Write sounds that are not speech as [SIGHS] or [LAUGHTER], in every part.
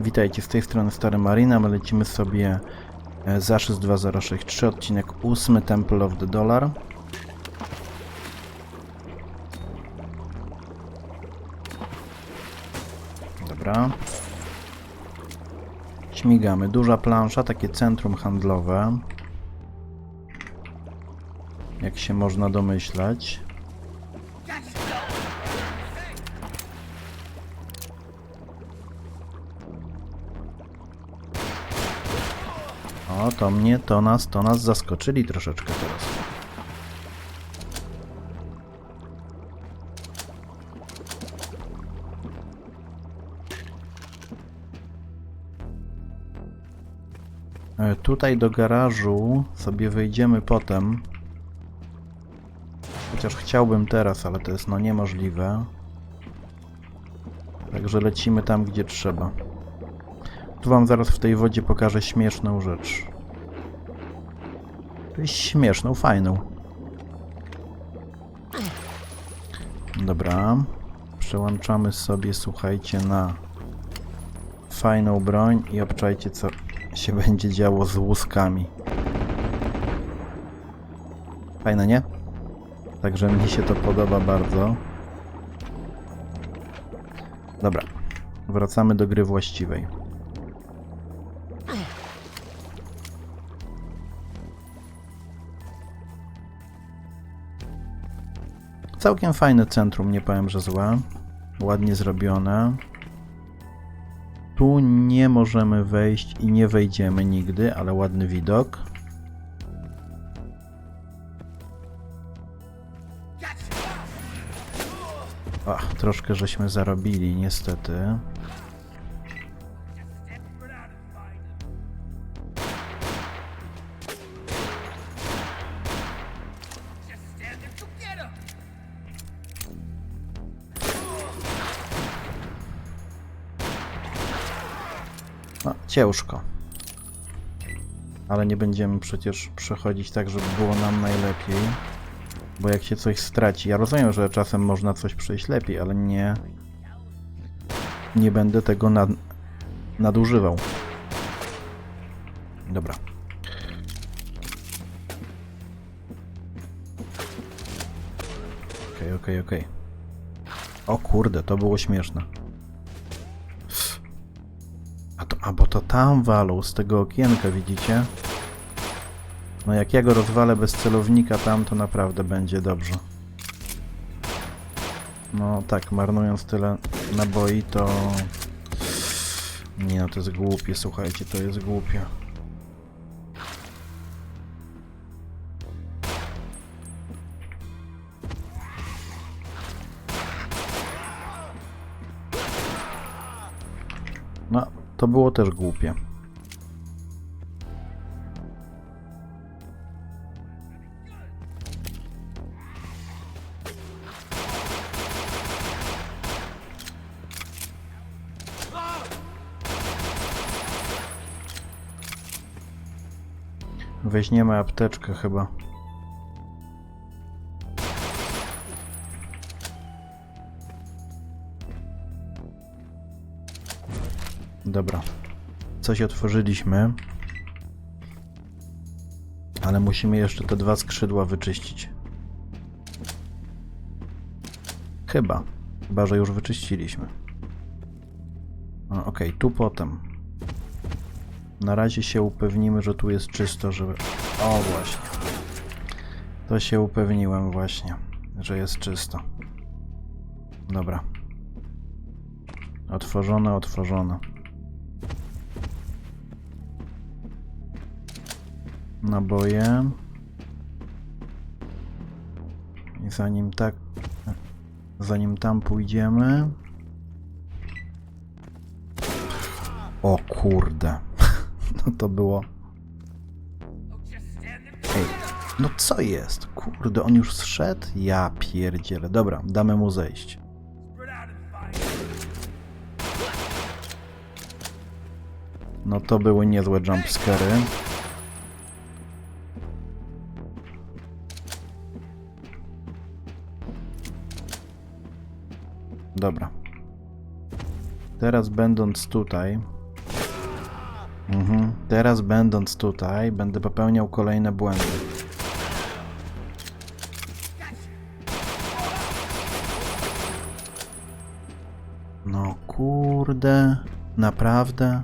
Witajcie, z tej strony Stary Marina, my lecimy sobie e, Zaszyz 2063, odcinek 8, Temple of the Dollar. Dobra. Śmigamy. Duża plansza, takie centrum handlowe. Jak się można domyślać. To mnie, to nas, to nas zaskoczyli troszeczkę teraz. E, Tutaj do garażu sobie wejdziemy potem. Chociaż chciałbym teraz, ale to jest no niemożliwe. Także lecimy tam, gdzie trzeba. Tu wam zaraz w tej wodzie pokażę śmieszną rzecz. Śmieszną, fajną. Dobra. Przełączamy sobie, słuchajcie, na fajną broń i obczajcie, co się będzie działo z łuskami. Fajne, nie? Także mi się to podoba bardzo. Dobra. Wracamy do gry właściwej. Całkiem fajne centrum, nie powiem, że złe. Ładnie zrobione. Tu nie możemy wejść i nie wejdziemy nigdy, ale ładny widok. Ach, troszkę żeśmy zarobili, niestety. Ciężko. Ale nie będziemy przecież przechodzić tak, żeby było nam najlepiej. Bo jak się coś straci, ja rozumiem, że czasem można coś przejść lepiej, ale nie. Nie będę tego nad, nadużywał. Dobra. Okej, okej, okej. O kurde, to było śmieszne. A, bo to tam walą z tego okienka, widzicie? No jak ja go rozwalę bez celownika tam, to naprawdę będzie dobrze. No tak, marnując tyle naboi, to... Nie no, to jest głupie, słuchajcie, to jest głupie. No, to było też głupie. Weźmiemy apteczkę chyba. Dobra. Coś otworzyliśmy. Ale musimy jeszcze te dwa skrzydła wyczyścić. Chyba. Chyba, że już wyczyściliśmy. No, Okej, tu potem. Na razie się upewnimy, że tu jest czysto, żeby... O, właśnie. To się upewniłem właśnie, że jest czysto. Dobra. Otworzone, otworzone. Naboje. I zanim tak... Zanim tam pójdziemy... O kurde. [LAUGHS] No to było... Ej, no co jest? Kurde, on już zszedł? Ja pierdzielę. Dobra, damy mu zejść. No to były niezłe jumpscary. Dobra. Teraz będąc tutaj, Mhm. Teraz będąc tutaj, będę popełniał kolejne błędy. No kurde, naprawdę?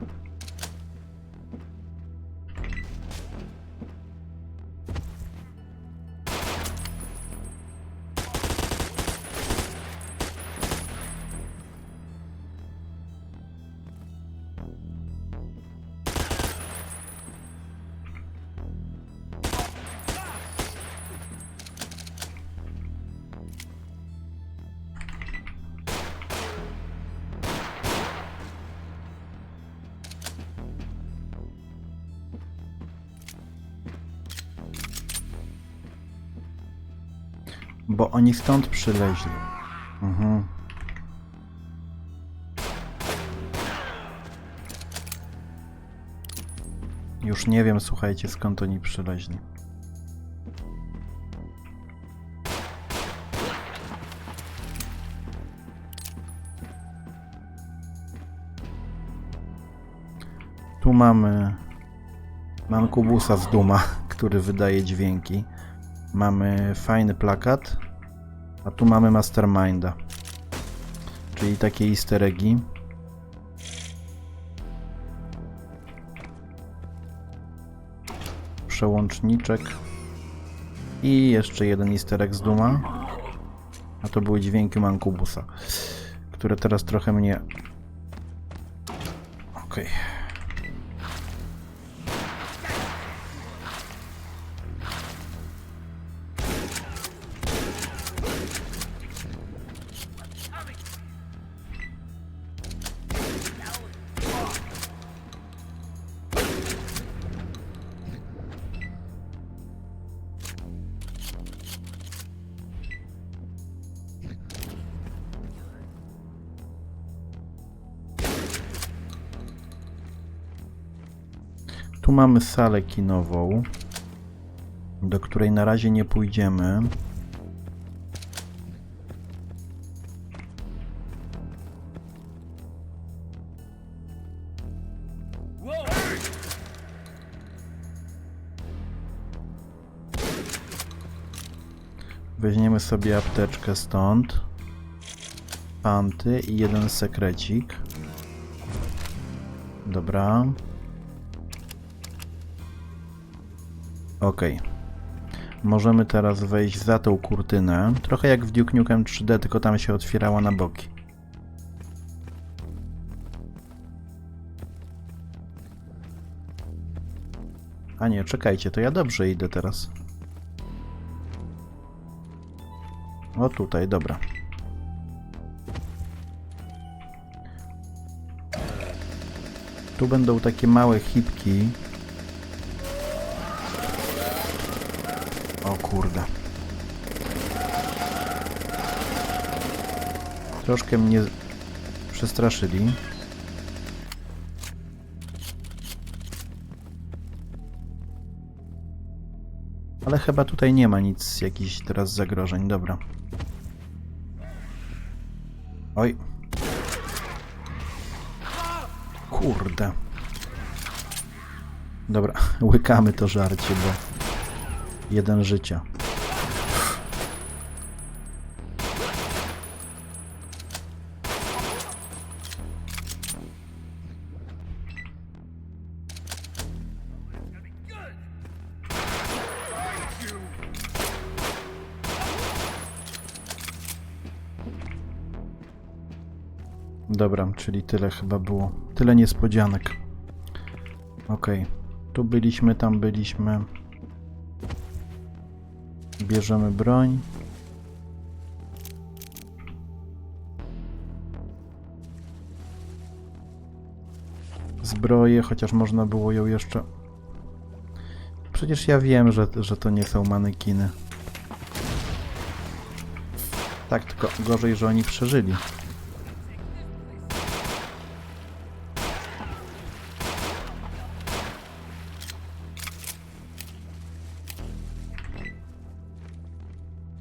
Bo oni stąd przyleźli. Mhm. Już nie wiem, słuchajcie, skąd oni przyleźli. Tu mamy Mankubusa z Duma, [LAUGHS] który wydaje dźwięki. Mamy fajny plakat, a tu mamy Masterminda, czyli takie easter eggi. Przełączniczek i jeszcze jeden easter egg z Duma, a to były dźwięki Mankubusa, które teraz trochę mnie... Okej. Tu mamy salę kinową, do której na razie nie pójdziemy. Weźmiemy sobie apteczkę stąd. Panty i jeden sekrecik. Dobra. Okej. Możemy teraz wejść za tą kurtynę. Trochę jak w Duke Nukem 3D, tylko tam się otwierała na boki. A nie, czekajcie, to ja dobrze idę teraz. O tutaj, dobra. Tu będą takie małe hipki. Kurde. Troszkę mnie przestraszyli. Ale chyba tutaj nie ma nic, jakichś teraz zagrożeń. Dobra. Oj. Kurde. Dobra, [LAUGHS] łykamy to żarcie, bo jeden życia. Dobra, czyli tyle chyba było. Tyle niespodzianek. Okej. Tu byliśmy, tam byliśmy. Bierzemy broń. Zbroję, chociaż można było ją jeszcze... Przecież ja wiem, że, że to nie są manekiny. Tak, tylko gorzej, że oni przeżyli.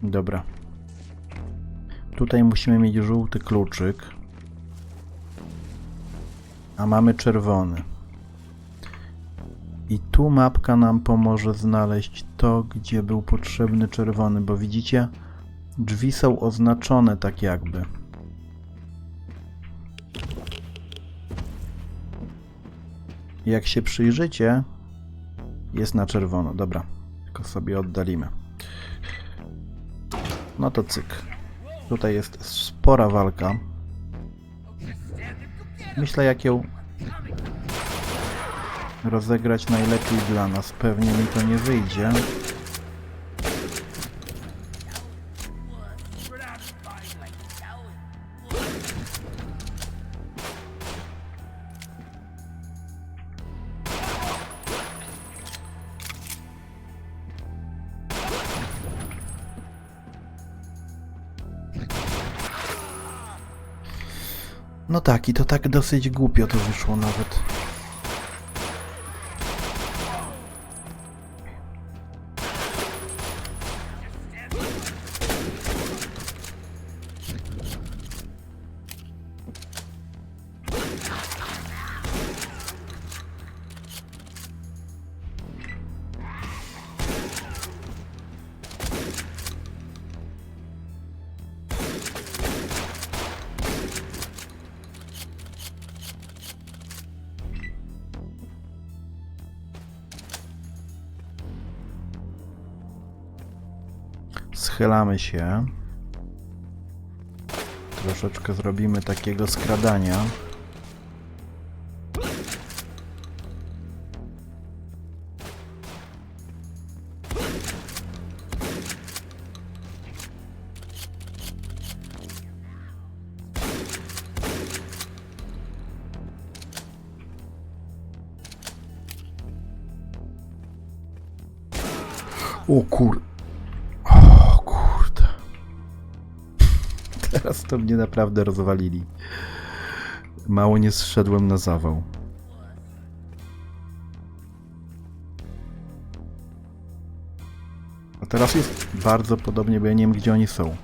Dobra. Tutaj musimy mieć żółty kluczyk. A mamy czerwony. I tu mapka nam pomoże znaleźć to, gdzie był potrzebny czerwony, bo widzicie, drzwi są oznaczone tak jakby. Jak się przyjrzycie, jest na czerwono. Dobra, tylko sobie oddalimy. No to cyk. Tutaj jest spora walka. Myślę, jak ją rozegrać najlepiej dla nas. Pewnie mi to nie wyjdzie. Tak, i to tak dosyć głupio to wyszło nawet. Schylamy się. Troszeczkę zrobimy takiego skradania. O kur... To mnie naprawdę rozwalili. Mało nie zszedłem na zawał. A teraz jest bardzo podobnie, bo ja nie wiem gdzie oni są.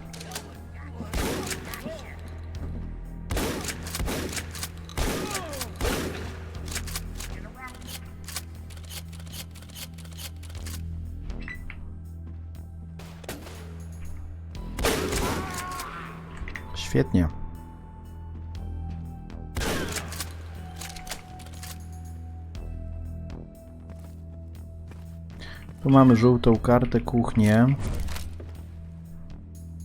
Tu mamy żółtą kartę, kuchnię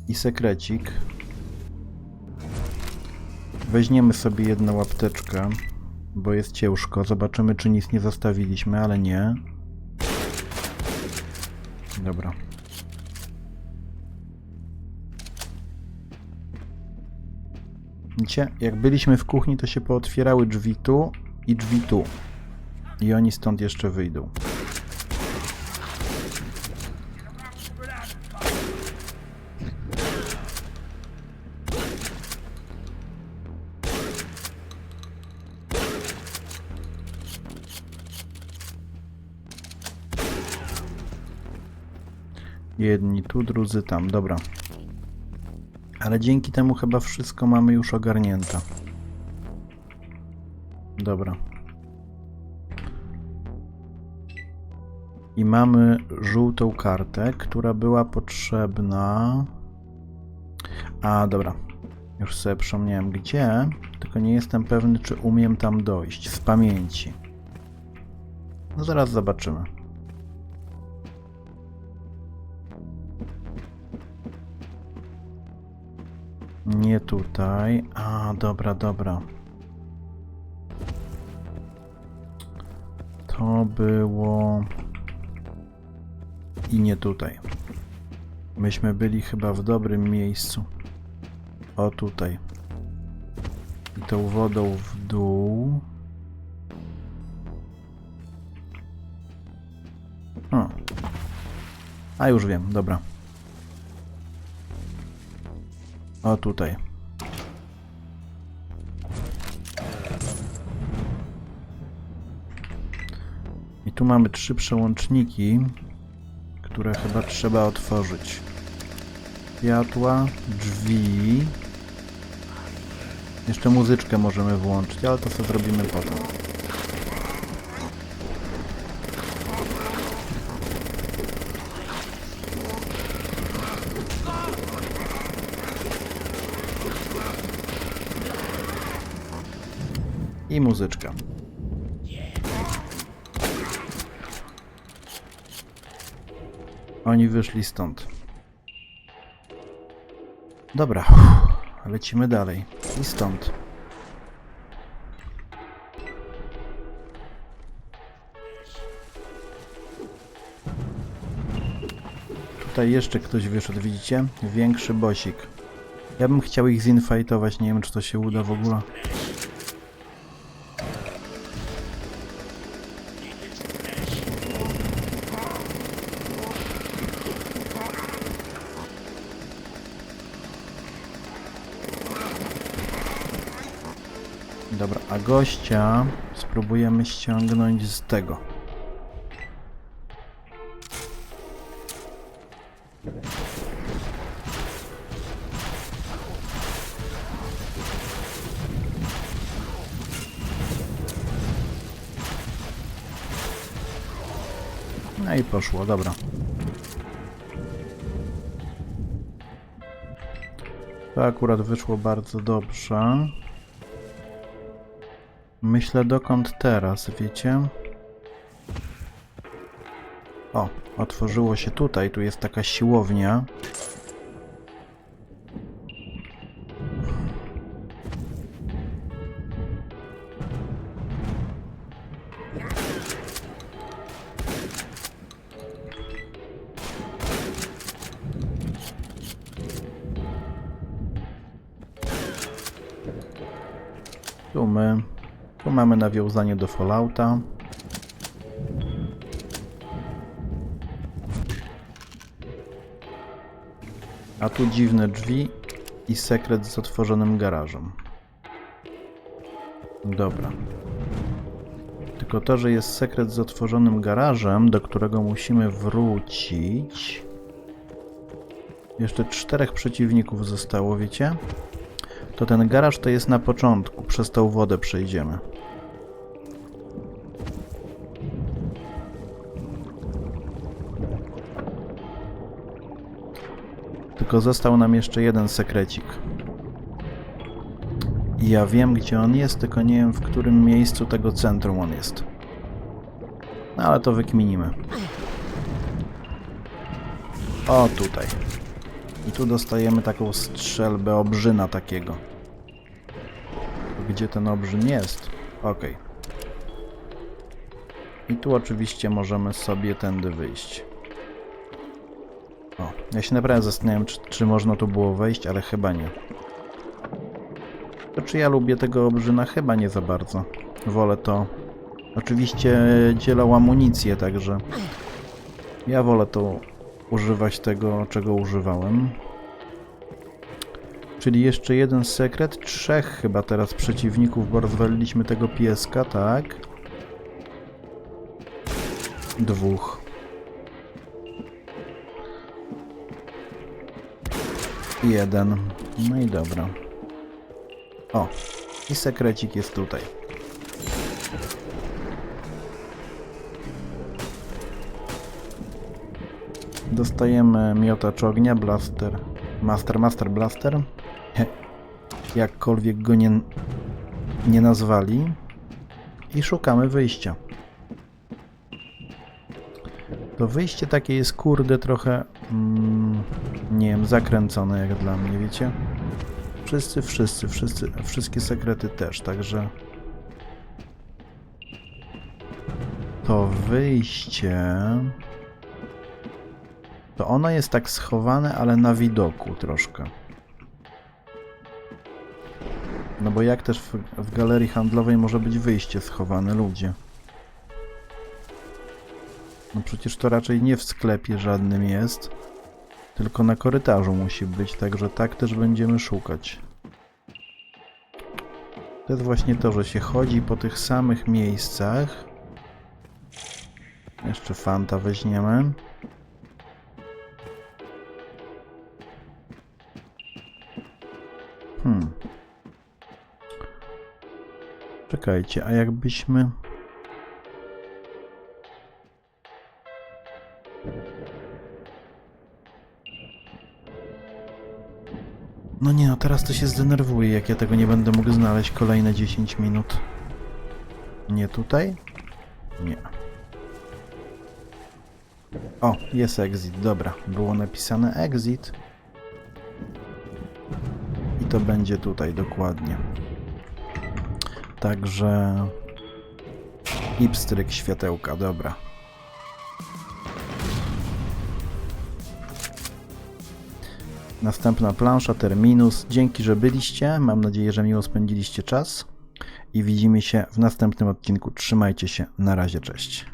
i sekrecik. Weźmiemy sobie jedną apteczkę, bo jest ciężko. Zobaczymy, czy nic nie zostawiliśmy, ale nie. Dobra. Widzicie, jak byliśmy w kuchni, to się pootwierały drzwi tu i drzwi tu. I oni stąd jeszcze wyjdą. Jedni tu, drudzy tam. Dobra. Ale dzięki temu chyba wszystko mamy już ogarnięte. Dobra. I mamy żółtą kartę, która była potrzebna. A, dobra. Już sobie przypomniałem gdzie, tylko nie jestem pewny, czy umiem tam dojść z pamięci. No zaraz zobaczymy. Nie tutaj. A, dobra, dobra. To było. I nie tutaj. Myśmy byli chyba w dobrym miejscu. O tutaj. I tą wodą w dół. O. A już wiem, dobra. O tutaj. I tu mamy trzy przełączniki, które chyba trzeba otworzyć. Światła, drzwi. Jeszcze muzyczkę możemy włączyć, ale to co zrobimy potem. I muzyczka. Oni wyszli stąd. Dobra, [SIGHS] lecimy dalej. I stąd. Tutaj jeszcze ktoś wyszedł, widzicie? Większy bosik. Ja bym chciał ich zinfajtować, nie wiem czy to się uda w ogóle. Gościa spróbujemy ściągnąć z tego. No i poszło, dobra. To akurat wyszło bardzo dobrze. Myślę dokąd teraz, wiecie? O, otworzyło się tutaj, tu jest taka siłownia. Tu my. Tu mamy nawiązanie do Fallouta. A tu dziwne drzwi i sekret z otworzonym garażem. Dobra. Tylko to, że jest sekret z otworzonym garażem, do którego musimy wrócić. Jeszcze czterech przeciwników zostało, wiecie? To ten garaż to jest na początku, przez tą wodę przejdziemy. Tylko został nam jeszcze jeden sekrecik. Ja wiem, gdzie on jest, tylko nie wiem, w którym miejscu tego centrum on jest. No ale to wykminimy. O, tutaj. I tu dostajemy taką strzelbę obrzyna takiego. Gdzie ten obrzyn jest? Okej. I tu oczywiście możemy sobie tędy wyjść. O, ja się naprawdę zastanawiam, czy, czy można tu było wejść, ale chyba nie. To czy ja lubię tego obrzyna? Chyba nie za bardzo. Wolę to. Oczywiście dzielą amunicję, także ja wolę to używać tego, czego używałem. Czyli jeszcze jeden sekret. Trzech chyba teraz przeciwników, bo rozwaliliśmy tego pieska, tak? Dwóch. Jeden. No i dobra. O, i sekrecik jest tutaj. Dostajemy miotacz ognia, blaster, master, master blaster. Jakkolwiek go nie, nie nazwali. I szukamy wyjścia. To wyjście takie jest kurde trochę, mm, nie wiem, zakręcone jak dla mnie, wiecie? Wszyscy, wszyscy, wszyscy, wszystkie sekrety też, także... To wyjście... To ono jest tak schowane, ale na widoku troszkę. No bo jak też w, w galerii handlowej może być wyjście schowane, ludzie? No przecież to raczej nie w sklepie żadnym jest, tylko na korytarzu musi być, także tak też będziemy szukać. To jest właśnie to, że się chodzi po tych samych miejscach. Jeszcze Fanta weźmiemy. Hmm. Czekajcie, a jakbyśmy... No nie no, teraz to się zdenerwuję, jak ja tego nie będę mógł znaleźć kolejne 10 minut. Nie tutaj? Nie. O, jest exit, dobra. Było napisane exit. I to będzie tutaj dokładnie. Także... I pstryk światełka, dobra. Następna plansza, terminus. Dzięki, że byliście. Mam nadzieję, że miło spędziliście czas. I widzimy się w następnym odcinku. Trzymajcie się. Na razie, cześć.